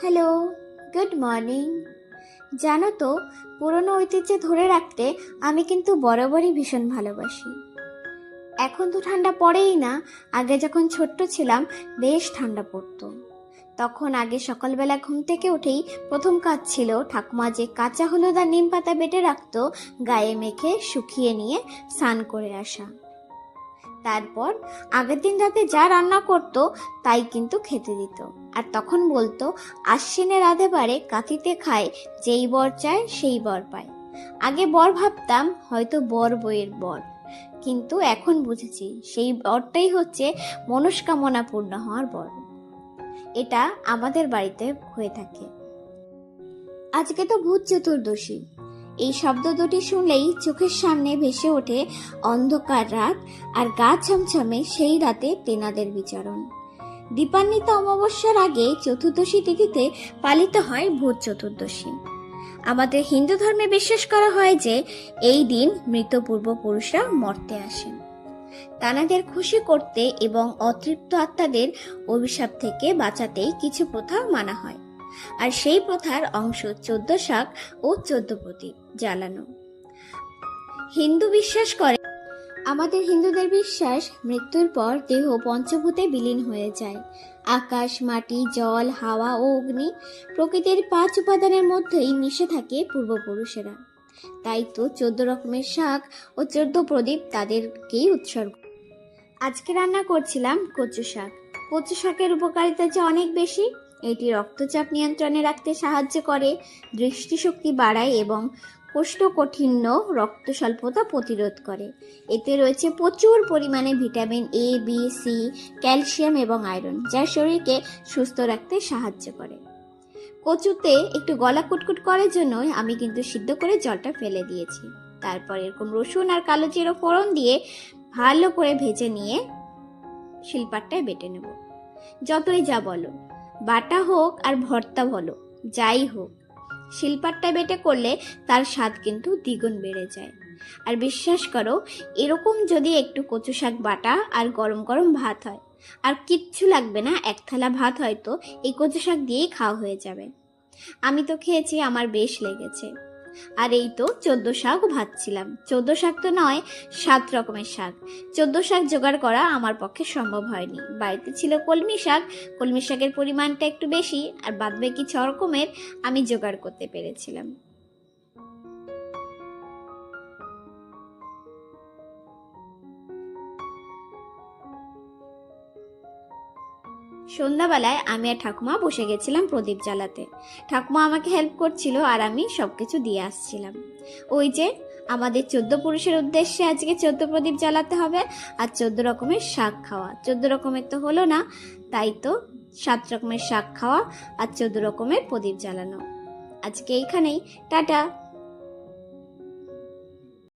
Hello, good morning. জানো তো, পুরনো ঐতিহ্য ধরে রাখতে আমি কিন্তু বরাবরই ভীষণ ভালোবাসি। এখন তো ঠান্ডা পড়েই না, আগে যখন ছোট্ট ছিলাম বেশ ঠান্ডা পড়তো। তখন আগে সকালবেলা ঘুম থেকে উঠেই প্রথম কাজ ছিল ঠাকুমা যে কাঁচা হলুদ আর নিম পাতা বেটে রাখতো, গায়ে মেখে শুকিয়ে নিয়ে স্নান করে আসা। তারপর আগের দিন রাতে যা রান্না করতো, তাই কিন্তু খেতে দিত। আর তখন বলতো আশ্বিনের আধে পারে কাঁথিতে খায়, যেই বর চায়, সেই বর পায়। আগে বর ভাবতাম, হয়তো বর বইয়ের বর। কিন্তু এখন বুঝেছি, সেই বরটাই হচ্ছে মনস্কামনা পূর্ণ হওয়ার বর। এটা আমাদের বাড়িতে হয়ে থাকে। আজকে তো ভূত চতুর্দশী। এই শব্দ দুটি শুনলেই চোখের সামনে ভেসে ওঠে অন্ধকার রাত আর গা ছমছমে সেই রাতে তেনাদের বিচরণ। দীপান্বিত অমাবস্যার আগে চতুর্দশী তিথিতে পালিত হয় ভূত চতুর্দশী। আমাদের হিন্দু ধর্মে বিশ্বাস করা হয় যে এই দিন মৃত পূর্বপুরুষরা মর্তে আসেন। তানাদের খুশি করতে এবং অতৃপ্ত আত্মাদের অভিশাপ থেকে বাঁচাতেই কিছু প্রথা মানা হয়। আর সেই প্রথার অংশ চোদ্দ শাক ও চোদ্দ প্রদীপ জ্বালানো। হিন্দু বিশ্বাস করে, আমাদের হিন্দুদের বিশ্বাস মৃত্যুর পর দেহ পঞ্চভূতে বিলীন হয়ে যায়। আকাশ, মাটি, জল, হাওয়া ও অগ্নি প্রকৃতির পাঁচ উপাদানের মধ্যেই মিশে থাকে পূর্বপুরুষেরা। তাই তো চোদ্দ রকমের শাক ও চোদ্দ প্রদীপ তাদেরকেই উৎসর্গ। আজকে রান্না করছিলাম কচু শাক। কচু শাকের উপকারিতা যে অনেক বেশি এটি রক্তচাপ নিয়ন্ত্রণে রাখতে সাহায্য করে, দৃষ্টিশক্তি বাড়ায় এবং কোষ্ঠকাঠিন্য রক্ত স্বল্পতা প্রতিরোধ করে। এতে রয়েছে প্রচুর পরিমাণে vitamin A B C calcium এবং আয়রন, যা শরীরকে সুস্থ রাখতে সাহায্য করে। কচুতে একটু গলা কুটকুট করার জন্যই আমি কিন্তু সিদ্ধ করে জলটা ফেলে দিয়েছি। তারপর এরকম রসুন আর কালো জিরো ফোড়ন দিয়ে ভালো করে ভেজে নিয়ে শিলপাটটায় বেটে নেব। যতই যা বলো। বাটা হোক আর ভর্তা বলো, যাই হোক। শিল্পারটা বেটে করলে তার স্বাদ কিন্তু দ্বিগুণ বেড়ে যায়। আর বিশ্বাস করো, এরকম যদি একটু কচু শাক বাটা আর গরম গরম ভাত হয়, আর কিচ্ছু লাগবে না, এক থালা ভাত হয়তো এই কচু শাক দিয়েই খাওয়া হয়ে যাবে। আমি তো খেয়েছি, আমার বেশ লেগেছে। আর এই তো চোদ্দ শাক ভাজছিলাম। চোদ্দ শাক তো নয়, সাত রকমের শাক। চোদ্দ শাক জোগাড় করা আমার পক্ষে সম্ভব হয়নি। বাড়িতে ছিল কলমি শাক, কলমি শাকের পরিমাণটা একটু বেশি, আর বাদবে বাকি ছ রকমের আমি জোগাড় করতে পেরেছিলাম। সন্ধ্যাবেলায় আমি আর ঠাকুমা বসে গেছিলাম প্রদীপ জ্বালাতে। ঠাকুমা আমাকে হেল্প করছিল আর আমি সবকিছু দিয়ে আসছিলাম। ওই যে, আমাদের চোদ্দ পুরুষের উদ্দেশ্যে আজকে চোদ্দ প্রদীপ জ্বালাতে হবে আর চোদ্দ রকমের শাক খাওয়া। চোদ্দ রকমের তো হলো না, তাই তো সাত রকমের শাক খাওয়া আর চোদ্দ রকমের প্রদীপ জ্বালানো। আজকে এইখানেই, টাটা।